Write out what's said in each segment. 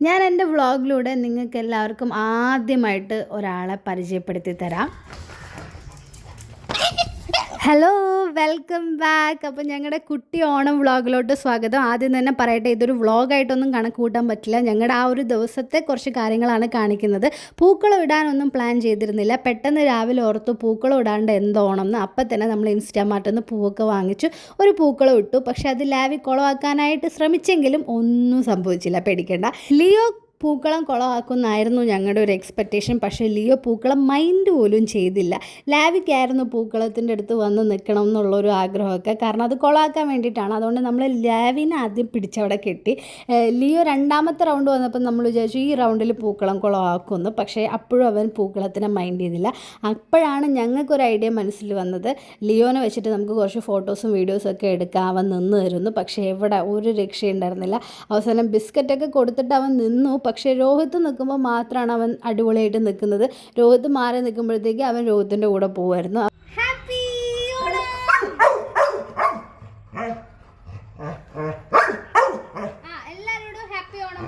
ഞാൻ എന്റെ വ്ളോഗിലൂടെ നിങ്ങൾക്ക് എല്ലാവർക്കും ആദ്യമായിട്ട് ഒരാളെ പരിചയപ്പെടുത്തി തരാം ഹലോ വെൽക്കം ബാക്ക് അപ്പോൾ ഞങ്ങളുടെ കുട്ടി ഓണം വ്ളോഗിലോട്ട് സ്വാഗതം. ആദ്യം തന്നെ പറയട്ടെ ഇതൊരു വ്ളോഗായിട്ടൊന്നും കണക്ക് കൂട്ടാൻ പറ്റില്ല. ഞങ്ങളുടെ ആ ഒരു ദിവസത്തെ കുറച്ച് കാര്യങ്ങളാണ് കാണിക്കുന്നത്. പൂക്കളം ഇടാനൊന്നും പ്ലാൻ ചെയ്തിരുന്നില്ല. പെട്ടെന്ന് രാവിലെ ഓർത്തു പൂക്കളം ഇടാണ്ട് എന്തോണം എന്ന് അപ്പം തന്നെ നമ്മൾ ഇൻസ്റ്റാമാർട്ടിൽ നിന്ന് പൂവൊക്കെ വാങ്ങിച്ചു. ഒരു പൂക്കളം ഇട്ടു. പക്ഷെ അത് ലാവി കുളമാക്കാനായിട്ട് ശ്രമിച്ചെങ്കിലും ഒന്നും സംഭവിച്ചില്ല. പേടിക്കേണ്ട. ലിയോ പൂക്കളം കുളമാക്കുന്നായിരുന്നു ഞങ്ങളുടെ ഒരു എക്സ്പെക്റ്റേഷൻ പക്ഷേ ലിയോ പൂക്കളം മൈൻഡ് പോലും ചെയ്തില്ല. ലാവിക്കായിരുന്നു പൂക്കളത്തിന്റെ അടുത്ത് വന്ന് നിൽക്കണം എന്നുള്ളൊരു ആഗ്രഹമൊക്കെ. കാരണം അത് കുളമാക്കാൻ വേണ്ടിയിട്ടാണ്. അതുകൊണ്ട് നമ്മൾ ലാവിനെ ആദ്യം പിടിച്ചവിടെ കെട്ടി. ലിയോ രണ്ടാമത്തെ റൗണ്ട് വന്നപ്പോൾ നമ്മൾ വിചാരിച്ചു ഈ റൗണ്ടിൽ പൂക്കളം കുളമാക്കുമെന്ന്. പക്ഷേ അപ്പോഴും അവൻ പൂക്കളത്തിനെ മൈൻഡ് ചെയ്തില്ല. അപ്പോഴാണ് ഞങ്ങൾക്കൊരു ഐഡിയ മനസ്സിൽ വന്നത്. ലിയോനെ വെച്ചിട്ട് നമുക്ക് കുറച്ച് ഫോട്ടോസും വീഡിയോസും ഒക്കെ എടുക്കാം അവൻ നിന്ന് തരുന്നു പക്ഷേ എവിടെ? ഒരു രക്ഷയുണ്ടായിരുന്നില്ല. അവസാനം ബിസ്ക്കറ്റൊക്കെ കൊടുത്തിട്ട് അവൻ നിന്നു. പക്ഷേ രോഹിത്ത് നിൽക്കുമ്പോൾ മാത്രമാണ് അവൻ അടിപൊളിയായിട്ട് നിൽക്കുന്നത്. രോഹിത്ത് മാറി നിൽക്കുമ്പോഴത്തേക്ക് അവൻ രോഹിത്തിന്റെ കൂടെ പോകുമായിരുന്നു ഹാപ്പി എല്ലാവരോടും ഹാപ്പി ഓണം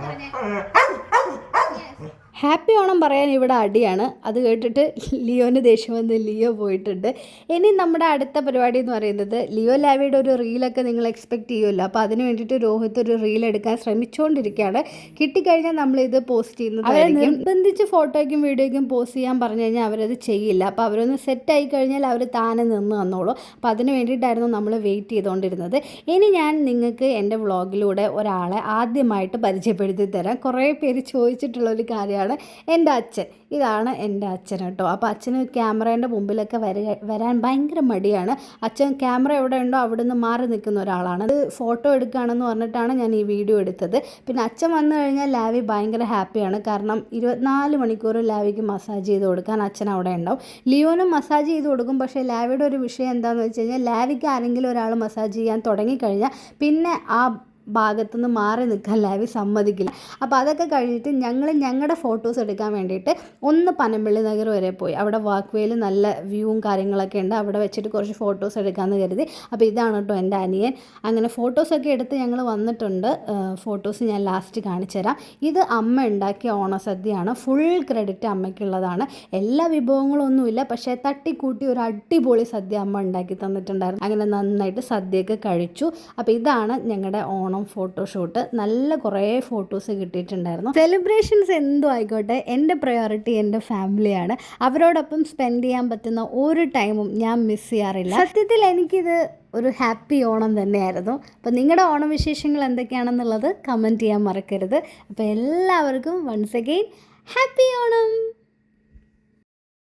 ഹാപ്പി ഓണം പറയാൻ ഇവിടെ അടിയാണ്. അത് കേട്ടിട്ട് ലിയോന് ദേഷ്യം വന്ന് ലിയോ പോയിട്ടുണ്ട്. ഇനി നമ്മുടെ അടുത്ത പരിപാടി എന്ന് പറയുന്നത് ലിയോ ലാവിയുടെ ഒരു റീലൊക്കെ നിങ്ങൾ എക്സ്പെക്ട് ചെയ്യുമല്ലോ. അപ്പോൾ അതിന് വേണ്ടിയിട്ട് രോഹിത് ഒരു റീൽ എടുക്കാൻ ശ്രമിച്ചുകൊണ്ടിരിക്കുകയാണ് കിട്ടിക്കഴിഞ്ഞാൽ നമ്മളിത് പോസ്റ്റ് ചെയ്യുന്നത് അവരെ നിർബന്ധിച്ച് ഫോട്ടോയ്ക്കും വീഡിയോയ്ക്കും പോസ്റ്റ് ചെയ്യാൻ പറഞ്ഞു കഴിഞ്ഞാൽ അവരത് ചെയ്യില്ല. അപ്പോൾ അവരൊന്ന് സെറ്റ് ആയി കഴിഞ്ഞാൽ അവർ താനെ നിന്ന് വന്നോളൂ അപ്പോൾ അതിന് വേണ്ടിയിട്ടായിരുന്നു നമ്മൾ വെയിറ്റ് ചെയ്തുകൊണ്ടിരുന്നത് ഇനി ഞാൻ നിങ്ങൾക്ക് എന്റെ വ്ളോഗിലൂടെ ഒരാളെ ആദ്യമായിട്ട് പരിചയപ്പെടുത്തി തരാം. കുറേ പേര് ചോദിച്ചിട്ടുള്ള ഒരു കാര്യമാണ്. എന്റെ അച്ഛൻ. ഇതാണ് എന്റെ അച്ഛൻ കേട്ടോ. അപ്പോൾ അച്ഛന് ക്യാമറേന്റെ മുമ്പിലൊക്കെ വരാൻ ഭയങ്കര മടിയാണ്. അച്ഛൻ ക്യാമറ എവിടെ ഉണ്ടോ അവിടെ നിന്ന് മാറി നിൽക്കുന്ന ഒരാളാണ്. അത് ഫോട്ടോ എടുക്കുകയാണെന്ന് പറഞ്ഞിട്ടാണ് ഞാൻ ഈ വീഡിയോ എടുത്തത്. പിന്നെ അച്ഛൻ വന്നു കഴിഞ്ഞാൽ ലാവി ഭയങ്കര ഹാപ്പിയാണ്. കാരണം ഇരുപത്തിനാല് മണിക്കൂർ ലാവിക്ക് മസാജ് ചെയ്ത് കൊടുക്കാൻ അച്ഛൻ അവിടെ ഉണ്ടാവും. ലിയോനും മസാജ് ചെയ്ത് കൊടുക്കും. പക്ഷേ ലാവിയുടെ ഒരു വിഷയം എന്താണെന്ന് വെച്ച് കഴിഞ്ഞാൽ ലാവിക്ക് ആരെങ്കിലും ഒരാൾ മസാജ് ചെയ്യാൻ തുടങ്ങിക്കഴിഞ്ഞാൽ പിന്നെ ആ ഭാഗത്തുനിന്ന് മാറി നിൽക്കാൻ ലാവി സമ്മതിക്കില്ല. അപ്പോൾ അതൊക്കെ കഴിഞ്ഞിട്ട് ഞങ്ങൾ ഞങ്ങളുടെ ഫോട്ടോസ് എടുക്കാൻ വേണ്ടിയിട്ട് ഒന്ന് പനമ്പിള്ളി നഗർ വരെ പോയി. അവിടെ വാക്ക് വേയിൽ നല്ല വ്യൂവും കാര്യങ്ങളൊക്കെ ഉണ്ട്. അവിടെ വെച്ചിട്ട് കുറച്ച് ഫോട്ടോസ് എടുക്കാമെന്ന് കരുതി. അപ്പോൾ ഇതാണ് കേട്ടോ എന്റെ അനിയൻ. അങ്ങനെ ഫോട്ടോസൊക്കെ എടുത്ത് ഞങ്ങൾ വന്നിട്ടുണ്ട്. ഫോട്ടോസ് ഞാൻ ലാസ്റ്റ് കാണിച്ചു തരാം. ഇത് അമ്മ ഉണ്ടാക്കിയ ഓണസദ്യയാണ്. Full credit അമ്മയ്ക്കുള്ളതാണ്. എല്ലാ വിഭവങ്ങളൊന്നുമില്ല പക്ഷേ തട്ടിക്കൂട്ടി ഒരു അടിപൊളി സദ്യ അമ്മ ഉണ്ടാക്കി തന്നിട്ടുണ്ടായിരുന്നു. അങ്ങനെ നന്നായിട്ട് സദ്യയൊക്കെ കഴിച്ചു. അപ്പോൾ ഇതാണ് ഞങ്ങളുടെ ഓണം ഫോട്ടോഷൂട്ട്. നല്ല കുറേ ഫോട്ടോസ് കിട്ടിയിട്ടുണ്ടായിരുന്നു. സെലിബ്രേഷൻസ് എന്തോ ആയിക്കോട്ടെ എന്റെ പ്രയോറിറ്റി എന്റെ ഫാമിലിയാണ് അവരോടൊപ്പം സ്പെൻഡ് ചെയ്യാൻ പറ്റുന്ന ഒരു ടൈമും ഞാൻ മിസ് ചെയ്യാറില്ല. സത്യത്തിൽ എനിക്കിത് ഒരു ഹാപ്പി ഓണം തന്നെയായിരുന്നു. അപ്പോൾ നിങ്ങളുടെ ഓണവിശേഷങ്ങൾ എന്തൊക്കെയാണെന്നുള്ളത് കമന്റ് ചെയ്യാൻ മറക്കരുത്. അപ്പോൾ എല്ലാവർക്കും വൺസ് അഗെയിൻ ഹാപ്പി ഓണം!